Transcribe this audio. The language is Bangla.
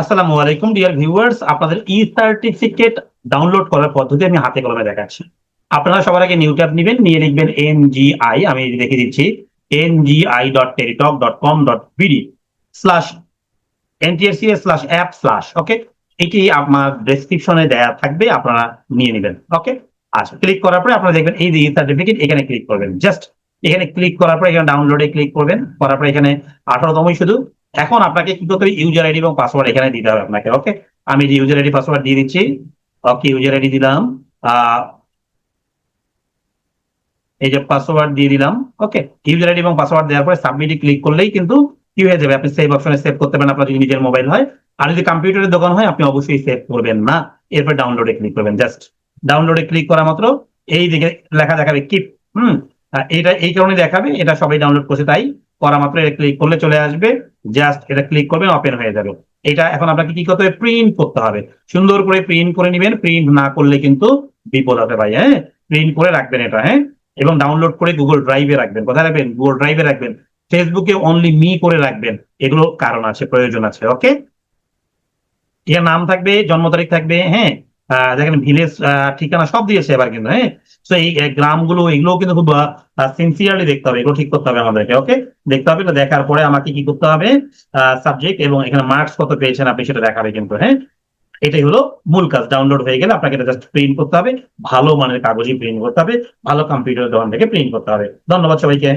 আসসালামু আলাইকুম ডিয়ার ভিউয়ার্স আপনাদের ই সার্টিফিকেট ডাউনলোড করার পদ্ধতি আমি হাতে কলমে দেখাচ্ছি। আপনারা সবার আগে নিউ ট্যাব নেবেন, নিয়ে লিখবেন এন এনজিআই আমি দেখে দিচ্ছি N NGI dot Teletalk dot com dot BD slash NTSC slash app slash okay এটি আপনার ডেসক্রিপশনে দেয়া থাকবে, আপনারা নিয়ে নেবেন ওকে আচ্ছা ক্লিক করার পরে আপনারা দেখবেন এই যে ই সার্টিফিকেট এখানে ক্লিক করবেন। জাস্ট এখানে ক্লিক করার পরে এখানে ডাউনলোডে ক্লিক করবেন, করার পরে এখানে আঠারোতমই শুধু এখন আপনাকে কি করতে হবে? ইউজার আইডি এবং পাসওয়ার্ড এখানে দিতে হবে আপনাকে ওকে আমি যে ইউজার আইডি পাসওয়ার্ড দিয়ে দিচ্ছি ওকে ইউজার আইডি দিলাম এই যে পাসওয়ার্ড দিয়ে দিলাম ওকে ইউজার আইডি এবং পাসওয়ার্ড দেওয়ার পরে সাবমিটে ক্লিক করলেই কিন্তু কি হয়ে যাবে? আপনি সেভ অপশনে সেভ করতে পারেন আপনার যদি নিজের মোবাইল হয়। আর যদি কম্পিউটারের দোকান হয়, আপনি অবশ্যই সেভ করবেন না। এরপর ডাউনলোডে ক্লিক করবেন জাস্ট ডাউনলোডে ক্লিক করা মাত্র এই দিকে লেখা দেখাবে কিপ হুম? এটা এই কারণে দেখাবে, এটা সবাই ডাউনলোড করছে, তাই করা মাত্র, এটা ক্লিক করলে চলে আসবে। জাস্ট এটা ক্লিক করবেন ওপেন হয়ে যাবে। এটা এখন আপনাকে কি করতে হবে? প্রিন্ট করতে হবে। সুন্দর করে প্রিন্ট করে নেবেন। প্রিন্ট না করলে কিন্তু বিপদ হবে ভাই হ্যাঁ? প্রিন্ট করে রাখবেন এটা হ্যাঁ? এবং ডাউনলোড করে গুগল ড্রাইভে রাখবেন। কোথায় রাখবেন? গুগল ড্রাইভে রাখবেন। ফেসবুকে অনলি মি করে রাখবেন। এগুলো কারণ আছে, প্রয়োজন আছে ওকে এর নাম থাকবে, জন্ম তারিখ থাকবে হ্যাঁ? দেখেন ভিলেজ ঠিকানা সব দিয়েছে এবার কিন্তু হ্যাঁ? তো এই গ্রামগুলো এগুলো কিন্তু খুব সিনসিয়ারলি দেখতে হবে। এগুলো ঠিক করতে হবে আমাদেরকে ওকে দেখতে হবে দেখার পরে আমাকে কি করতে হবে সাবজেক্ট এবং এখানে মার্কস কত পেয়েছেন আপনি সেটা দেখাবে কিন্তু হ্যাঁ? এটাই হলো মূল কাজ ডাউনলোড হয়ে গেলে আপনাকে এটা জাস্ট প্রিন্ট করতে হবে, ভালো মানের কাগজই প্রিন্ট করতে হবে, ভালো কম্পিউটার দোকান থেকে প্রিন্ট করতে হবে। ধন্যবাদ সবাইকে।